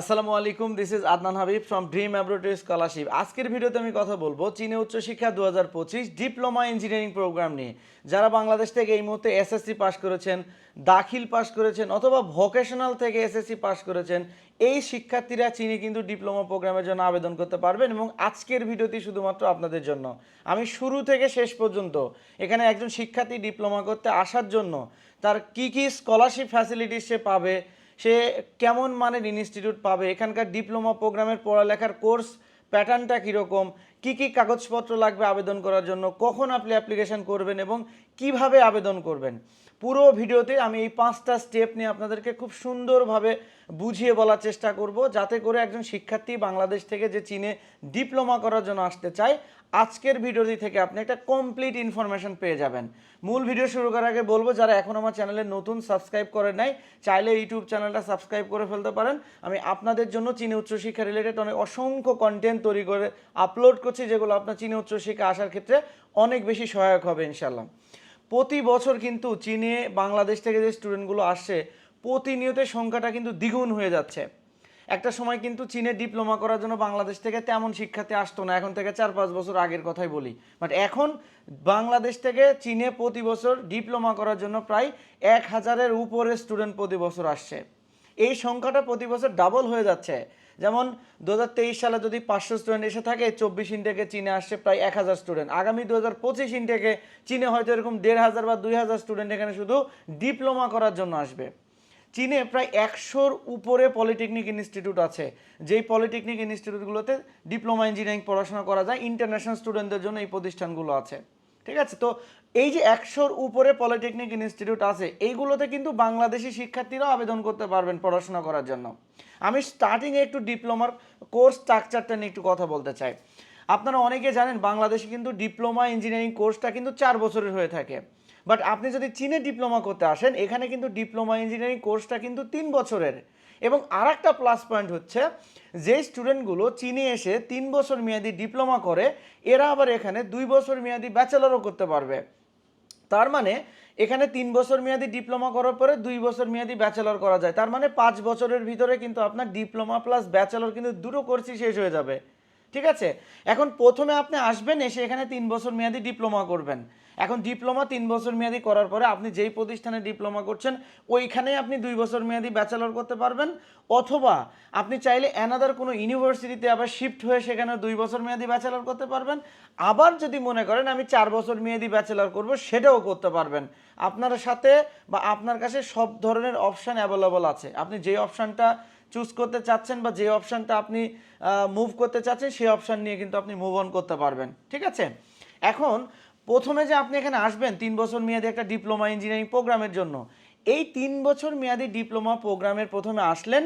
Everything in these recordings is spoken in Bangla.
আসসালামু আলাইকুম this is Adnan Habib from dream অ্যাব্রোটরি scholarship আজকের ভিডিওতে আমি কথা বলব চীনে উচ্চশিক্ষা দু হাজার পঁচিশ ডিপ্লোমা ইঞ্জিনিয়ারিং প্রোগ্রাম নিয়ে। যারা বাংলাদেশ থেকে এই মুহূর্তে এসএসসি পাস করেছেন, দাখিল পাস করেছেন অথবা ভোকেশনাল থেকে এসএসসি পাস করেছেন, এই শিক্ষার্থীরা চীনে কিন্তু ডিপ্লোমা প্রোগ্রামের জন্য আবেদন করতে পারবেন এবং আজকের ভিডিওটি শুধুমাত্র আপনাদের জন্য। আমি শুরু থেকে শেষ পর্যন্ত এখানে একজন শিক্ষার্থী ডিপ্লোমা করতে আসার জন্য তার কি কি স্কলারশিপ ফ্যাসিলিটিস সে পাবে সে কেমন মানের ইনস্টিটিউট পাবে? এখানকার ডিপ্লোমা প্রোগ্রামের পড়ালেখার কোর্স প্যাটার্নটা কীরকম? কী কী কাগজপত্র লাগবে আবেদন করার জন্য? কখন আপনি অ্যাপ্লিকেশান করবেন এবং কীভাবে আবেদন করবেন? পুরো ভিডিওতে আমি এই পাঁচটা স্টেপ নিয়ে আপনাদেরকে খুব সুন্দরভাবে বুঝিয়ে বলার চেষ্টা করব, যাতে করে একজন শিক্ষার্থী বাংলাদেশ থেকে যে চীনে ডিপ্লোমা করার জন্য আসতে চায়, আজকের ভিডিওটি থেকে আপনি একটা কমপ্লিট ইনফরমেশন পেয়ে যাবেন। মূল ভিডিও শুরু করার আগে বলব, যারা এখন আমার চ্যানেলে নতুন সাবস্ক্রাইব করে নাই, চাইলে ইউটিউব চ্যানেলটা সাবস্ক্রাইব করে ফেলতে পারেন। আমি আপনাদের জন্য চীনে উচ্চশিক্ষা রিলেটেড অনেক অসংখ্য কন্টেন্ট তৈরি করে আপলোড করছি, যেগুলো আপনার চীনে উচ্চশিক্ষা আসার ক্ষেত্রে অনেক বেশি সহায়ক হবে ইনশাল্লাহ প্রতি বছর কিন্তু চীনে, বাংলাদেশ থেকে যে স্টুডেন্টগুলো আসছে প্রতিনিয়তের সংখ্যাটা কিন্তু দ্বিগুণ হয়ে যাচ্ছে। একটা সময় কিন্তু চীনে ডিপ্লোমা করার জন্য বাংলাদেশ থেকে তেমন শিক্ষার্থী আসতো না, এখন থেকে চার পাঁচ বছর আগের কথাই বলি। বাট এখন বাংলাদেশ থেকে চীনে প্রতি বছর ডিপ্লোমা করার জন্য প্রায় এক হাজারের উপরে স্টুডেন্ট প্রতি বছর আসছে। এই সংখ্যাটা প্রতি বছর ডাবল হয়ে যাচ্ছে। যেমন দু হাজার তেইশ সালে যদি পাঁচশো স্টুডেন্ট এসে থাকে, চব্বিশ ইনটেকে চীনে আসছে প্রায় এক হাজার স্টুডেন্ট আগামী দু হাজার পঁচিশ ইনটেকে চীনে হয়তো এরকম দেড় হাজার বা দুই হাজার স্টুডেন্ট এখানে শুধু ডিপ্লোমা করার জন্য আসবে। চীনে প্রায় একশোর উপরে পলিটেকনিক ইনস্টিটিউট আছে। যেই পলিটেকনিক ইনস্টিটিউটগুলোতে ডিপ্লোমা ইঞ্জিনিয়ারিং পড়াশোনা করা যায় ইন্টারন্যাশনাল স্টুডেন্টদের জন্য এই প্রতিষ্ঠানগুলো আছে। ঠিক আছে? তো এই যে একশোর উপরে পলিটেকনিক ইনস্টিটিউট আছে, এইগুলোতে কিন্তু বাংলাদেশি শিক্ষার্থীরাও আবেদন করতে পারবেন পড়াশোনা করার জন্য। আমি স্টার্টিংয়ে একটু ডিপ্লোমার কোর্স স্ট্রাকচারটা নিয়ে একটু কথা বলতে চাই। আপনারা অনেকে জানেন, বাংলাদেশে কিন্তু ডিপ্লোমা ইঞ্জিনিয়ারিং কোর্সটা কিন্তু চার বছরের হয়ে থাকে। বাট আপনি যদি চীনে ডিপ্লোমা করতে আসেন, এখানে কিন্তু ডিপ্লোমা ইঞ্জিনিয়ারিং কোর্সটা কিন্তু তিন বছরের। এবং আর একটা প্লাস পয়েন্ট হচ্ছে, যে স্টুডেন্টগুলো চীনে এসে তিন বছর মেয়াদি ডিপ্লোমা করে, এরা আবার এখানে দুই বছর মেয়াদি ব্যাচেলরও করতে পারবে। তার মানে এখানে তিন বছর মেয়াদি ডিপ্লোমা করার পরে দুই বছর মেয়াদি ব্যাচেলর করা যায়। তার মানে পাঁচ বছরের ভিতরে কিন্তু আপনার ডিপ্লোমা প্লাস ব্যাচেলর কিন্তু দুটো কোর্সই শেষ হয়ে যাবে। ঠিক আছে? এখন প্রথমে আপনি আসবেন, এসে এখানে তিন বছর মেয়াদি ডিপ্লোমা করবেন। এখন ডিপ্লোমা তিন বছর মেয়াদি করার পরে আপনি যেই প্রতিষ্ঠানে ডিপ্লোমা করছেন, ওইখানেই আপনি দুই বছর মেয়াদি ব্যাচেলর করতে পারবেন। অথবা আপনি চাইলে অ্যানাদার কোনো ইউনিভার্সিটিতে আবার শিফট হয়ে সেখানে দুই বছর মেয়াদি ব্যাচেলর করতে পারবেন। আবার যদি মনে করেন আমি চার বছর মেয়াদি ব্যাচেলর করব, সেটাও করতে পারবেন। আপনার সাথে বা আপনার কাছে সব ধরনের অপশান অ্যাভেলেবল আছে। আপনি যে অপশানটা চুজ করতে চাচ্ছেন বা যে অপশানটা আপনি মুভ করতে চাচ্ছেন, সেই অপশান নিয়ে কিন্তু আপনি মুভ অন করতে পারবেন। ঠিক আছে? এখন প্রথমে যে আপনি এখানে আসবেন, তিন বছর মেয়াদি একটা ডিপ্লোমা ইঞ্জিনিয়ারিং প্রোগ্রামের জন্য। এই তিন বছর মেয়াদি ডিপ্লোমা প্রোগ্রামের প্রথমে আসলেন।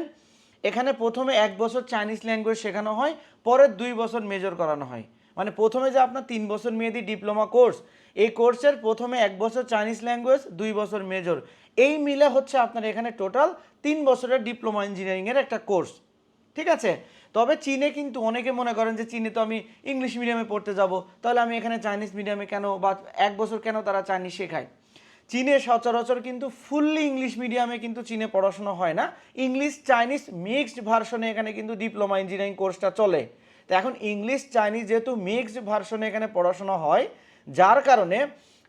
এখানে প্রথমে এক বছর চাইনিজ ল্যাঙ্গুয়েজ শেখানো হয়, পরের দুই বছর মেজর করানো হয়। মানে প্রথমে যে আপনার তিন বছর মেয়াদি ডিপ্লোমা কোর্স, এই কোর্সের প্রথমে এক বছর চাইনিজ ল্যাঙ্গুয়েজ, দুই বছর মেজর। এই মিলে হচ্ছে আপনার এখানে টোটাল তিন বছরের ডিপ্লোমা ইঞ্জিনিয়ারিংয়ের একটা কোর্স। ঠিক আছে? তবে চীনে কিন্তু অনেকে মনে করেন যে চীনে তো আমি ইংলিশ মিডিয়ামে পড়তে যাব। তাহলে আমি এখানে চাইনিজ মিডিয়ামে কেন বা এক বছর কেন তারা চাইনিজ শেখায়? চীনে সচরাচর কিন্তু ফুললি ইংলিশ মিডিয়ামে কিন্তু চীনে পড়াশোনা হয় না। ইংলিশ, চাইনিজ মিক্সড ভার্সনে এখানে কিন্তু ডিপ্লোমা ইঞ্জিনিয়ারিং কোর্সটা চলে। তো এখন ইংলিশ, চাইনিজ যেহেতু মিক্সড ভার্সনে এখানে পড়াশোনা হয়, যার কারণে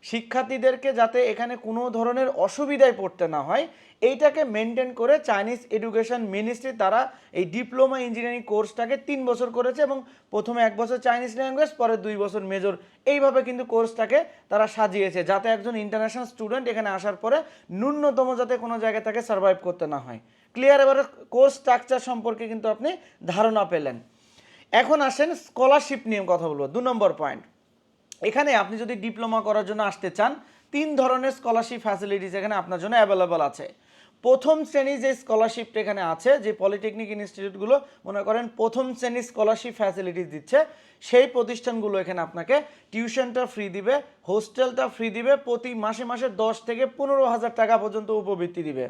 শিক্ষার্থীদেরকে যাতে এখানে কোনো ধরনের অসুবিধায় পড়তে না হয়, এইটাকে মেনটেন করে চাইনিজ এডুকেশন মিনিস্ট্রি তারা এই ডিপ্লোমা ইঞ্জিনিয়ারিং কোর্সটাকে তিন বছর করেছে এবং প্রথমে এক বছর চাইনিজ ল্যাঙ্গুয়েজ পরে দুই বছর মেজর এইভাবে কিন্তু কোর্সটাকে তারা সাজিয়েছে যাতে একজন ইন্টারন্যাশনাল স্টুডেন্ট এখানে আসার পরে ন্যূনতম যাতে কোনো জায়গায় তাকে সার্ভাইভ করতে না হয়। ক্লিয়ার এবারে কোর্স স্ট্রাকচার সম্পর্কে কিন্তু আপনি ধারণা পেলেন। এখন আসেন স্কলারশিপ নিয়ে কথা বলব। দু নম্বর পয়েন্ট এখানে আপনি যদি ডিপ্লোমা করার জন্য আসতে চান, তিন ধরনের স্কলারশিপ ফ্যাসিলিটিস এখানে আপনার জন্য অ্যাভেলেবল আছে। প্রথম শ্রেণির যে স্কলারশিপটা এখানে আছে, যে পলিটেকনিক ইনস্টিটিউটগুলো মনে করেন প্রথম শ্রেণির স্কলারশিপ ফ্যাসিলিটিস দিচ্ছে, সেই প্রতিষ্ঠানগুলো এখানে আপনাকে টিউশনটা ফ্রি দিবে হোস্টেলটা ফ্রি দিবে, প্রতি মাসে মাসে দশ থেকে পনেরো হাজার টাকা পর্যন্ত উপবৃত্তি দিবে।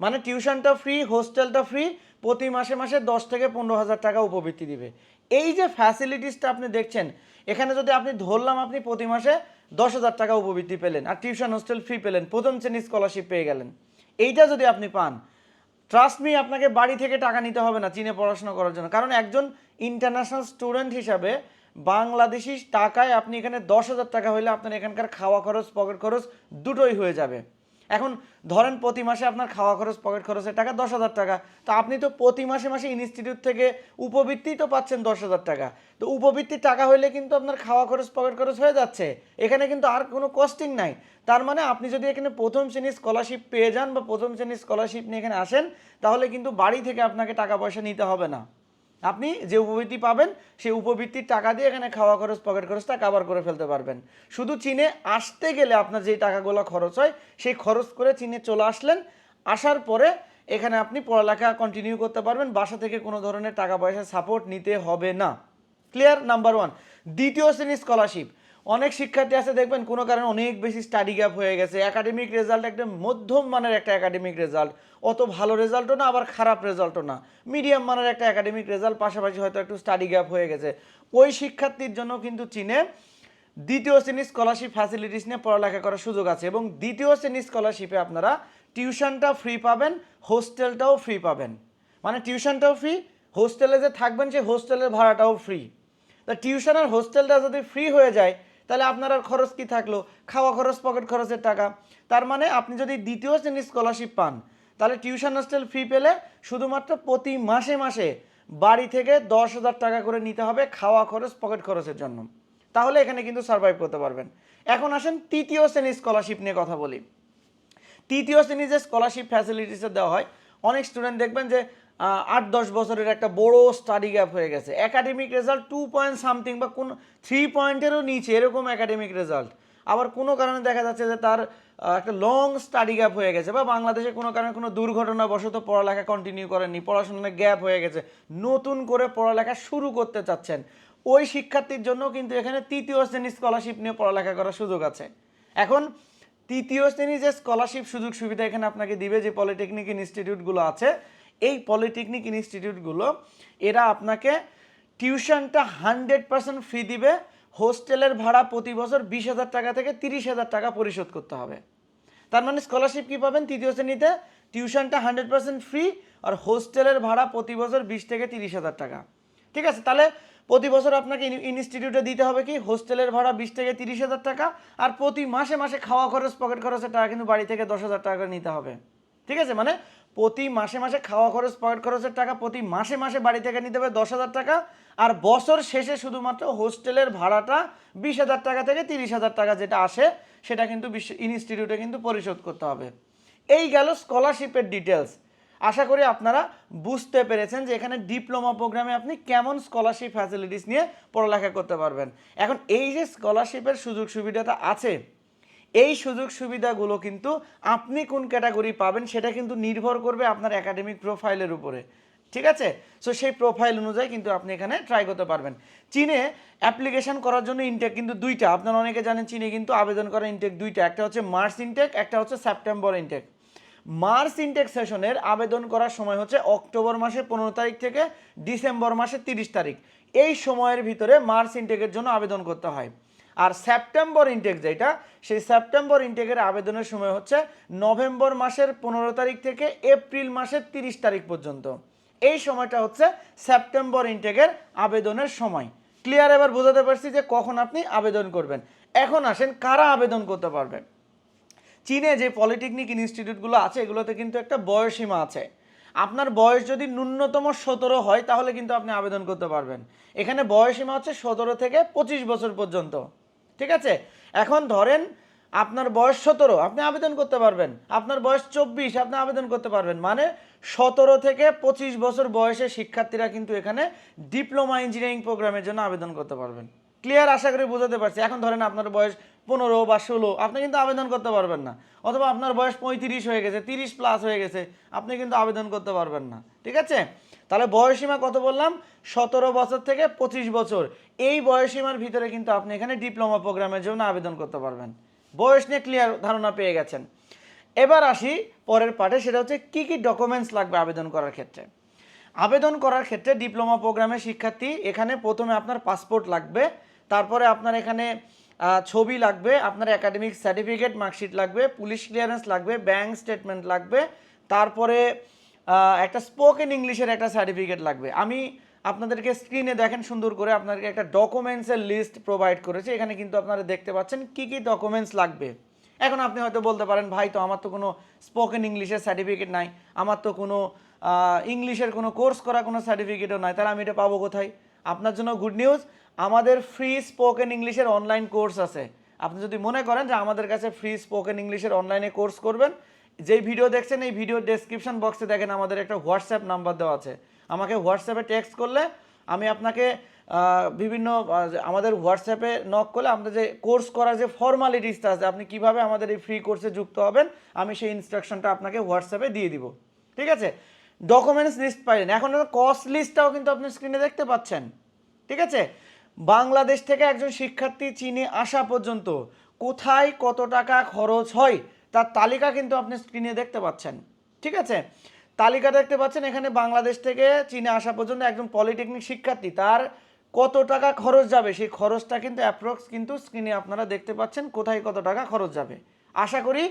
মানে টিউশনটা ফ্রি হোস্টেলটা ফ্রি প্রতি মাসে মাসে দশ থেকে পনেরো হাজার টাকা উপবৃত্তি দিবে। এই যে ফ্যাসিলিটিসটা আপনি দেখছেন, এখানে যদি আপনি ধরলাম আপনি প্রতি মাসে দশ হাজার টাকা উপবৃত্তি পেলেন আর টিউশন হোস্টেল ফ্রি পেলেন, প্রথম শ্রেণির স্কলারশিপ পেয়ে গেলেন। এইটা যদি আপনি পান ট্রাস্ট মি আপনাকে বাড়ি থেকে টাকা নিতে হবে না চীনে পড়াশোনা করার জন্য। কারণ একজন ইন্টারন্যাশনাল স্টুডেন্ট হিসাবে বাংলাদেশি টাকায় আপনি এখানে দশ হাজার টাকা হলে আপনার এখানকার খাওয়া খরচ পকেট খরচ দুটোই হয়ে যাবে। এখন ধরেন প্রতি মাসে আপনার খাওয়া খরচ, পকেট খরচের টাকা দশ হাজার টাকা। তো আপনি তো প্রতি মাসে মাসে ইনস্টিটিউট থেকে উপবৃত্তি তো পাচ্ছেন দশ হাজার টাকা। তো উপবৃত্তির টাকা হইলে কিন্তু আপনার খাওয়া খরচ, পকেট খরচ হয়ে যাচ্ছে। এখানে কিন্তু আর কোনো কস্টিং নাই। তার মানে আপনি যদি এখানে প্রথম শ্রেণির স্কলারশিপ পেয়ে যান বা প্রথম শ্রেণির স্কলারশিপ নিয়ে এখানে আসেন, তাহলে কিন্তু বাড়ি থেকে আপনাকে টাকা পয়সা নিতে হবে না। আপনি যে উপবৃত্তি পাবেন, সেই উপবৃত্তির টাকা দিয়ে এখানে খাওয়া খরচ পকেট খরচটা কাভার করে ফেলতে পারবেন। শুধু চীনে আসতে গেলে আপনার যে টাকাগুলো খরচ হয়, সেই খরচ করে চীনে চলে আসলেন, আসার পরে এখানে আপনি পড়ালেখা কন্টিনিউ করতে পারবেন, বাসা থেকে কোনো ধরনের টাকা পয়সা সাপোর্ট নিতে হবে না। ক্লিয়ার নাম্বার ওয়ান দ্বিতীয় শ্রেণির স্কলারশিপ অনেক শিক্ষার্থী আছে, দেখবেন কোনো কারণে অনেক বেশি স্টাডি গ্যাপ হয়ে গেছে। একাডেমিক রেজাল্ট একদম মধ্যম মানের একটা একাডেমিক রেজাল্ট অত ভালো রেজাল্টও না, আবার খারাপ রেজাল্টও না। মিডিয়াম মানের একটা একাডেমিক রেজাল্ট পাশাপাশি হয়তো একটু স্টাডি গ্যাপ হয়ে গেছে। ওই শিক্ষার্থীর জন্য কিন্তু চীনে দ্বিতীয় শ্রেণির স্কলারশিপ ফ্যাসিলিটিস নিয়ে পড়ালেখা করার সুযোগ আছে এবং দ্বিতীয় শ্রেণির স্কলারশিপে আপনারা টিউশনটা ফ্রি পাবেন হোস্টেলটাও ফ্রি পাবেন। মানে টিউশনটাও ফ্রি হোস্টেলে যে থাকবেন সেই হোস্টেলের ভাড়াটাও ফ্রি তা টিউশন আর হোস্টেলটা যদি ফ্রি হয়ে যায় তাহলে আপনার আর খরচ কি থাকল? খাওয়া খরচ পকেট খরচের টাকা। তার মানে আপনি যদি দ্বিতীয় শ্রেণির স্কলারশিপ পান, তাহলে টিউশন হোস্টেল ফি পেলে শুধুমাত্র প্রতি মাসে মাসে বাড়ি থেকে দশ হাজার টাকা করে নিতে হবে খাওয়া খরচ পকেট খরচের জন্য। তাহলে এখানে কিন্তু সার্ভাইভ করতে পারবেন। এখন আসেন তৃতীয় শ্রেণির স্কলারশিপ নিয়ে কথা বলি। তৃতীয় শ্রেণির যে স্কলারশিপ ফ্যাসিলিটিসে দেওয়া হয়, অনেক স্টুডেন্ট দেখবেন যে আট দশ বছরের একটা বড় স্টাডি গ্যাপ হয়ে গেছে। Academic result two point something বা কোন থ্রি পয়েন্টেরও নিচে, এরকম একাডেমিক রেজাল্ট আবার কোনো কারণে দেখা যাচ্ছে যে তার একটা লং স্টাডি গ্যাপ হয়ে গেছে বা বাংলাদেশে কোনো কারণে কোনো দুর্ঘটনাবশত পড়ালেখা কন্টিনিউ করেননি, পড়াশোনার গ্যাপ হয়ে গেছে, নতুন করে পড়ালেখা শুরু করতে চাচ্ছেন। ওই শিক্ষার্থীর জন্য কিন্তু এখানে তৃতীয় শ্রেণির স্কলারশিপ নিয়ে পড়ালেখা করার সুযোগ আছে। এখন তৃতীয় শ্রেণির যে স্কলারশিপ সুযোগ সুবিধা এখানে আপনাকে দিবে যে পলিটেকনিক ইনস্টিটিউটগুলো আছে এই পলিটেকনিক ইনস্টিটিউটগুলো, এরা আপনাকে টিউশনটা হান্ড্রেড পার্সেন্ট ফ্রি দিবে, হোস্টেলের ভাড়া প্রতি বছর বিশ হাজার টাকা থেকে তিরিশ হাজার টাকা পরিশোধ করতে হবে। তার মানে স্কলারশিপ কী পাবেন? তৃতীয় শ্রেণীতে টিউশনটা হান্ড্রেড পার্সেন্ট ফ্রি আর হোস্টেলের ভাড়া প্রতি বছর বিশ থেকে তিরিশ হাজার টাকা। ঠিক আছে? তাহলে প্রতি বছর আপনাকে ইনস্টিটিউটে দিতে হবে কি? হোস্টেলের ভাড়া বিশ থেকে তিরিশ হাজার টাকা আর প্রতি মাসে মাসে খাওয়া খরচ, পকেট খরচের টাকা কিন্তু বাড়ি থেকে দশ হাজার টাকা নিতে হবে। ঠিক আছে? মানে প্রতি মাসে মাসে খাওয়া খরচ, পকেট খরচের টাকা প্রতি মাসে মাসে বাড়ি থেকে নিতে হবে দশ হাজার টাকা। আর বছর শেষে শুধুমাত্র হোস্টেলের ভাড়াটা বিশ হাজার টাকা থেকে তিরিশ হাজার টাকা যেটা আসে, সেটা কিন্তু বিশ্ব ইনস্টিটিউটে কিন্তু পরিশোধ করতে হবে। এই গেল স্কলারশিপের ডিটেলস আশা করি আপনারা বুঝতে পেরেছেন যে এখানে ডিপ্লোমা প্রোগ্রামে আপনি কেমন স্কলারশিপ ফ্যাসিলিটিস নিয়ে পড়ালেখা করতে পারবেন। এখন এই যে স্কলারশিপের সুযোগ সুবিধাটা আছে এই সুযোগ সুবিধাগুলো কিন্তু আপনি কোন ক্যাটাগরি পাবেন সেটা কিন্তু নির্ভর করবে আপনার একাডেমিক প্রোফাইলের উপরে। ঠিক আছে? সো সেই প্রোফাইল অনুযায়ী কিন্তু আপনি এখানে ট্রাই করতে পারবেন। চীনে অ্যাপ্লিকেশন করার জন্য ইনটেক কিন্তু দুইটা। আপনারা অনেকে জানেন চীনে কিন্তু আবেদন করার ইনটেক দুইটা। একটা হচ্ছে মার্চ ইনটেক একটা হচ্ছে সেপ্টেম্বর ইনটেক মার্চ ইনটেক সেশনের আবেদন করার সময় হচ্ছে অক্টোবর মাসের পনেরো তারিখ থেকে ডিসেম্বর মাসের তিরিশ তারিখ। এই সময়ের ভিতরে মার্চ ইনটেকের জন্য আবেদন করতে হয়। আর সেপ্টেম্বর ইনটেক যেটা, সেই সেপ্টেম্বর ইনটেকের আবেদনের সময় হচ্ছে নভেম্বর মাসের পনেরো তারিখ থেকে এপ্রিল মাসের তিরিশ তারিখ পর্যন্ত। এই সময়টা হচ্ছে সেপ্টেম্বর ইনটেকের আবেদনের সময়। ক্লিয়ার এবার বোঝাতে পারছি যে কখন আপনি আবেদন করবেন। এখন আসেন, কারা আবেদন করতে পারবেন চীনে যে পলিটেকনিক ইনস্টিটিউটগুলো আছে, এগুলোতে কিন্তু একটা বয়সীমা আছে। আপনার বয়স যদি ন্যূনতম সতেরো হয়, তাহলে কিন্তু আপনি আবেদন করতে পারবেন। এখানে বয়সীমা হচ্ছে সতেরো থেকে পঁচিশ বছর পর্যন্ত। ঠিক আছে? এখন ধরেন আপনার বয়স সতেরো, আপনি আবেদন করতে পারবেন। আপনার বয়স চব্বিশ, আপনি আবেদন করতে পারবেন। মানে সতেরো থেকে পঁচিশ বছর বয়সের শিক্ষার্থীরা কিন্তু এখানে ডিপ্লোমা ইঞ্জিনিয়ারিং প্রোগ্রামের জন্য আবেদন করতে পারবেন। ক্লিয়ার? আশা করি বোঝাতে পারছি। এখন ধরেন আপনার বয়স পনেরো বা ষোলো, আপনি কিন্তু আবেদন করতে পারবেন না। অথবা আপনার বয়স পঁয়ত্রিশ হয়ে গেছে, তিরিশ প্লাস হয়ে গেছে, আপনি কিন্তু আবেদন করতে পারবেন না। ঠিক আছে? তাহলে বয়সীমা কত বললাম? সতেরো বছর থেকে পঁচিশ বছর। এই বয়সীমার ভিতরে কিন্তু আপনি এখানে ডিপ্লোমা প্রোগ্রামের জন্য আবেদন করতে পারবেন। বয়স নিয়ে ক্লিয়ার ধারণা পেয়ে গেছেন। এবার আসি পরের পার্টে সেটা হচ্ছে কি কি ডকুমেন্টস লাগবে আবেদন করার ক্ষেত্রে? আবেদন করার ক্ষেত্রে ডিপ্লোমা প্রোগ্রামের শিক্ষার্থী এখানে প্রথমে আপনার পাসপোর্ট লাগবে, তারপরে আপনার এখানে ছবি লাগবে, আপনার একাডেমিক সার্টিফিকেট মার্কশিট লাগবে পুলিশ ক্লিয়ারেন্স লাগবে ব্যাংক স্টেটমেন্ট লাগবে, তারপরে একটা স্পোকেন ইংলিশের একটা সার্টিফিকেট লাগবে। আমি আপনাদেরকে স্ক্রিনে দেখেন সুন্দর করে আপনাদেরকে একটা ডকুমেন্টসের লিস্ট প্রোভাইড করেছি। এখানে কিন্তু আপনারা দেখতে পাচ্ছেন কি কি ডকুমেন্টস লাগবে। এখন আপনি হয়তো বলতে পারেন, ভাই, তো আমার তো কোনো স্পোকেন ইংলিশের সার্টিফিকেট নাই। আমার তো কোনো ইংলিশের কোনো কোর্স করা কোনো সার্টিফিকেটও নাই। তাহলে আমি এটা পাবো কোথায়? আপনার জন্য গুড নিউজ আমাদের ফ্রি স্পোকেন ইংলিশের অনলাইন কোর্স আছে। আপনি যদি মনে করেন যে আমাদের কাছে ফ্রি স্পোকেন ইংলিশের অনলাইনে কোর্স করবেন যেই ভিডিও দেখছেন, এই ভিডিও ডেসক্রিপশন বক্সে দেখেন আমাদের একটা হোয়াটসঅ্যাপ নাম্বার দেওয়া আছে। আমাকে হোয়াটসঅ্যাপে টেক্সট করলে আমি আপনাকে বিভিন্ন আমাদের হোয়াটসঅ্যাপে নক করলে আমাদের যে কোর্স করার যে ফর্মালিটিসটা আছে, আপনি কীভাবে আমাদের এই ফ্রি কোর্সে যুক্ত হবেন, আমি সেই ইনস্ট্রাকশনটা আপনাকে হোয়াটসঅ্যাপে দিয়ে দিব। ঠিক আছে? ডকুমেন্টস লিস্ট পাইলেন। এখন কস্ট লিস্টটাও কিন্তু আপনি স্ক্রিনে দেখতে পাচ্ছেন। ঠিক আছে? বাংলাদেশ থেকে একজন শিক্ষার্থী চীনে আসা পর্যন্ত কোথায় কত টাকা খরচ হয় তার তালিকা কিন্তু আপনি স্ক্রিনে দেখতে পাচ্ছেন। ঠিক আছে? তালিকা দেখতে পাচ্ছেন এখানে বাংলাদেশ থেকে চীনে আসা পর্যন্ত একজন পলিটেকনিক শিক্ষার্থী, তার কত টাকা খরচ যাবে? সেই খরচটা কিন্তু অ্যাপ্রক্স কিন্তু স্ক্রিনে আপনারা দেখতে পাচ্ছেন কোথায় কত টাকা খরচ যাবে। আশা করি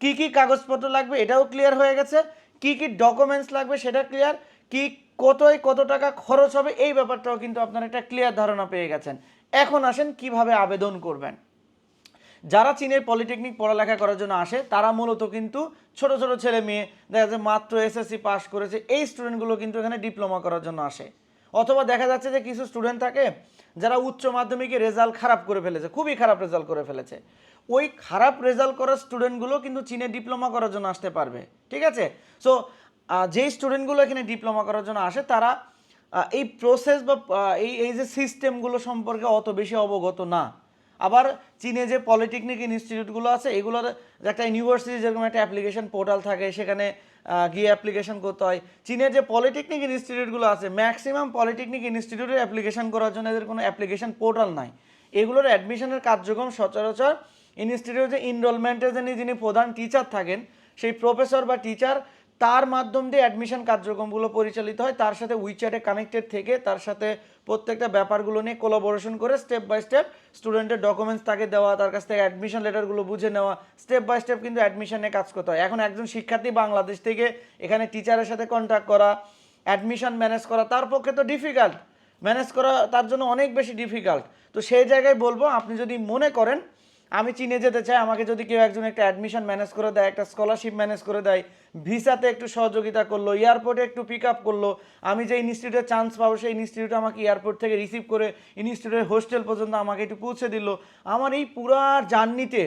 কি কি কাগজপত্র লাগবে এটাও ক্লিয়ার হয়ে গেছে। কি কি ডকুমেন্টস লাগবে সেটা ক্লিয়ার কি কতই কত টাকা খরচ হবে এই ব্যাপারটাও কিন্তু আপনারা একটা ক্লিয়ার ধারণা পেয়ে গেছেন। এখন আসেন কীভাবে আবেদন করবেন। যারা চীনের পলিটেকনিক পড়ালেখা করার জন্য আসে, তারা মূলত কিন্তু ছোট ছোট ছেলে মেয়ে, দেখা যাচ্ছে মাত্র এসএসসি পাস করেছে, এই স্টুডেন্টগুলো কিন্তু এখানে ডিপ্লোমা করার জন্য আসে। অথবা দেখা যাচ্ছে যে কিছু স্টুডেন্ট থাকে, যারা উচ্চ মাধ্যমিকে রেজাল্ট খারাপ করে ফেলেছে, খুবই খারাপ রেজাল্ট করে ফেলেছে। ওই খারাপ রেজাল্ট করা স্টুডেন্টগুলো কিন্তু চীনে ডিপ্লোমা করার জন্য আসতে পারবে, ঠিক আছে? সো যেই স্টুডেন্টগুলো এখানে ডিপ্লোমা করার জন্য আসে, তারা এই প্রসেস বা এই এই যে সিস্টেমগুলো সম্পর্কে অত বেশি অবগত না। আবার চীনে যে পলিটেকনিক ইনস্টিটিউটগুলো আছে, এগুলোর একটা ইউনিভার্সিটি যেরকম একটা অ্যাপ্লিকেশন পোর্টাল থাকে, সেখানে গিয়ে অ্যাপ্লিকেশন করতে হয়। চীনের যে পলিটেকনিক ইনস্টিটিউটগুলো আছে ম্যাক্সিমাম পলিটেকনিক ইনস্টিটিউটে অ্যাপ্লিকেশন করার জন্য এদের কোনো অ্যাপ্লিকেশন পোর্টাল নাই। এগুলোর অ্যাডমিশনের কার্যক্রম সচরাচর ইনস্টিটিউটে ইনরোলমেন্টের যিনি যিনি প্রধান টিচার থাকেন, সেই প্রফেসর বা টিচার তার মাধ্যম দিয়ে অ্যাডমিশন কার্যক্রমগুলো পরিচালিত হয়। তার সাথে উইচ্যাটে কানেক্টেড থেকে তার সাথে প্রত্যেকটা ব্যাপারগুলো নিয়ে কোলাবোরেশন করে স্টেপ বাই স্টেপ স্টুডেন্টের ডকুমেন্টস তাকে দেওয়া, তার কাছ থেকে অ্যাডমিশন লেটারগুলো বুঝে নেওয়া স্টেপ বাই স্টেপ কিন্তু অ্যাডমিশনে কাজ করতে হয়। এখন একজন শিক্ষার্থী বাংলাদেশ থেকে এখানে টিচারের সাথে কন্ট্যাক্ট করা অ্যাডমিশন ম্যানেজ করা, তার পক্ষে তো ডিফিকাল্ট ম্যানেজ করা তার জন্য অনেক বেশি ডিফিকাল্ট তো সেই জায়গায় বলব, আপনি যদি মনে করেন আমি চীনে যেতে চাই, আমাকে যদি কেউ একজন একটা অ্যাডমিশন ম্যানেজ করে দেয়, একটা স্কলারশিপ ম্যানেজ করে দেয়, ভিসাতে একটু সহযোগিতা করল এয়ারপোর্টে একটু পিক আপ করল, আমি যে ইনস্টিটিউটে চান্স পাবো সেই ইনস্টিটিউটে আমাকে এয়ারপোর্ট থেকে রিসিভ করে ইনস্টিটিউটের হোস্টেল পর্যন্ত আমাকে একটু পৌঁছে দিল। আমার এই পুরা জার্নিতে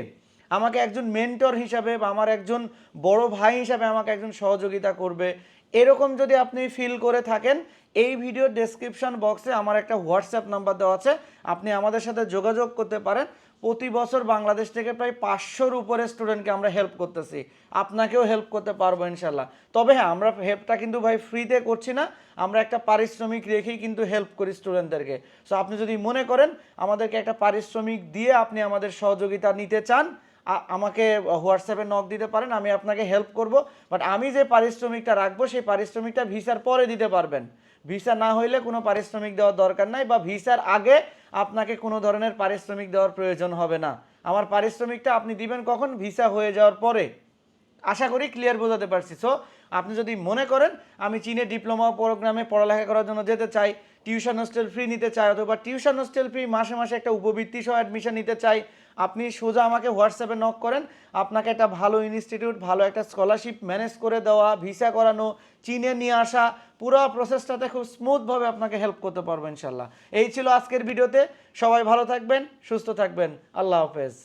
আমাকে একজন মেন্টর হিসাবে বা আমার একজন বড় ভাই হিসাবে আমাকে একজন সহযোগিতা করবে। এরকম যদি আপনি ফিল করে থাকেন, এই ভিডিও ডেসক্রিপশন বক্সে আমার একটা হোয়াটসঅ্যাপ নাম্বার দেওয়া আছে, আপনি আমাদের সাথে যোগাযোগ করতে পারেন। প্রতি বছর বাংলাদেশ থেকে প্রায় পাঁচশোর উপরে স্টুডেন্টকে আমরা হেল্প করতেছি। আপনাকেও হেল্প করতে পারব ইনশাল্লাহ তবে হ্যাঁ আমরা হেল্পটা কিন্তু ভাই ফ্রিতে করছি না। আমরা একটা পারিশ্রমিক রেখেই কিন্তু হেল্প করি স্টুডেন্টদেরকে সো আপনি যদি মনে করেন, আমাদেরকে একটা পারিশ্রমিক দিয়ে আপনি আমাদের সহযোগিতা নিতে চান আমাকে হোয়াটসঅ্যাপে নক দিতে পারেন, আমি আপনাকে হেল্প করব। বাট আমি যে পারিশ্রমিকটা রাখব, সেই পারিশ্রমিকটা ভিসার পরে দিতে পারবেন। ভিসা না হইলে কোনো পারিশ্রমিক দেওয়ার দরকার নাই বা ভিসার আগে আপনাকে কোনো ধরনের পারিশ্রমিক দেওয়ার প্রয়োজন হবে না। আমার পারিশ্রমিকটা আপনি দিবেন কখন? ভিসা হয়ে যাওয়ার পরে। আশা করি ক্লিয়ার বোঝাতে পারছি। সো আপনি যদি মনে করেন আমি চীনে ডিপ্লোমা প্রোগ্রামে পড়ালেখা করার জন্য যেতে চাই টিউশন হোস্টেল ফ্রি নিতে চাই, অথবা টিউশন হোস্টেল ফ্রি মাসে মাসে একটা উপবৃত্তি সহ অ্যাডমিশন নিতে চাই, আপনি সোজা আমাকে হোয়াটসঅ্যাপে নক করেন। আপনাকে একটা ভালো ইনস্টিটিউট ভালো একটা স্কলারশিপ ম্যানেজ করে দেওয়া ভিসা করানো, চীনে নিয়ে আসা, পুরো প্রসেসটাতে খুব স্মুথভাবে আপনাকে হেল্প করতে পারব ইনশাল্লাহ এই ছিল আজকের ভিডিওতে সবাই ভালো থাকবেন, সুস্থ থাকবেন। আল্লাহ হাফেজ।